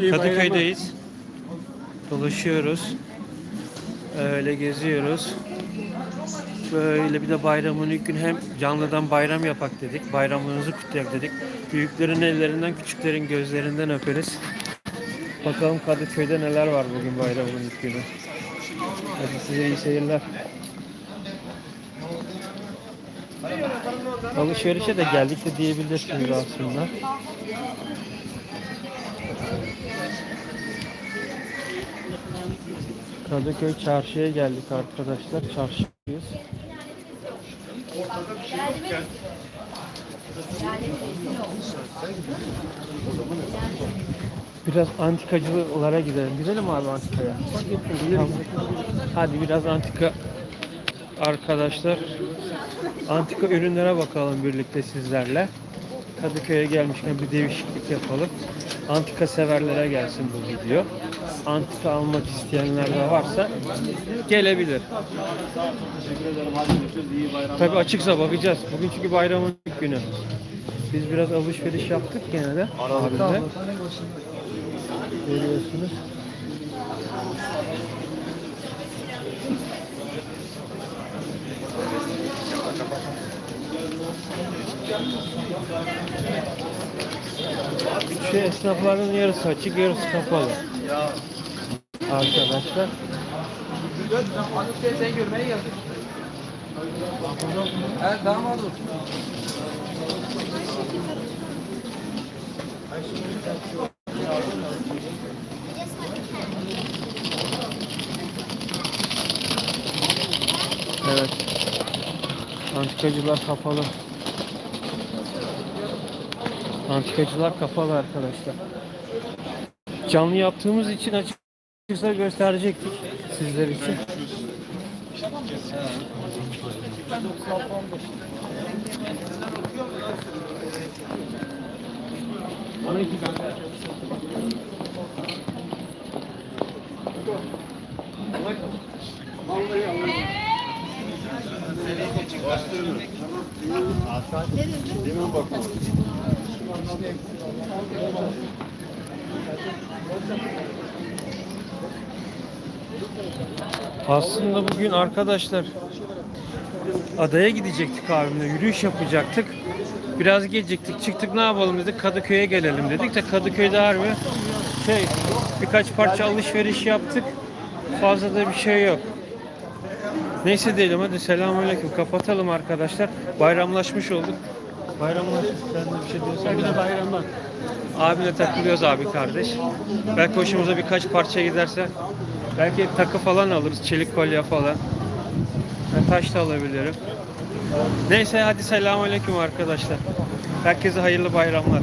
Kadıköy'deyiz. Dolaşıyoruz. Öyle geziyoruz. Böyle bir de bayramın ilk gün hem canlıdan bayram yapak dedik. Bayramınızı kutlayak dedik. Büyüklerin ellerinden, küçüklerin gözlerinden öperiz. Bakalım Kadıköy'de neler var bugün bayramın ilk günü. Hadi size iyi seyirler. Alışverişe de geldik de diyebilirsiniz aslında. Kadıköy çarşıya geldik arkadaşlar. Çarşıyız. Biraz antikacılara gidelim. Gidelim abi antikaya. Hadi biraz antika arkadaşlar. Antika ürünlere bakalım birlikte sizlerle. Kadıköy'e gelmişken bir değişiklik yapalım. Antika severlere gelsin bu video. Antika almak isteyenler de varsa gelebilir. Tabi açıksa bakacağız. Bugün çünkü bayramın ilk günü. Biz biraz alışveriş yaptık gene de. Abimle. Görüyorsunuz. Şu esnafların yarısı açık, yarısı kapalı. Arkadaşlar. Sen görmeye geldik. Evet damat olsun. Evet. Antikacılar kapalı. Antikacılar kapalı arkadaşlar. Canlı yaptığımız için açıkçası gösterecektik sizler için. Aslında bugün arkadaşlar adaya gidecektik abimle yürüyüş yapacaktık. Biraz geciktik çıktık ne yapalım dedik Kadıköy'e gelelim dedik de Kadıköy'de harbi şey birkaç parça alışveriş yaptık. Fazla da bir şey yok. Neyse diyelim hadi selamünaleyküm kapatalım arkadaşlar. Bayramlaşmış olduk. Bayramlaştık. Sen de bir şey diyorsan. Bir de bayramlar. Abimle takılıyoruz abi kardeş. Belki hoşumuza birkaç parça giderse belki takı falan alırız. Çelik kolye falan. Ben taş da alabilirim. Neyse hadi selamünaleyküm arkadaşlar. Herkese hayırlı bayramlar.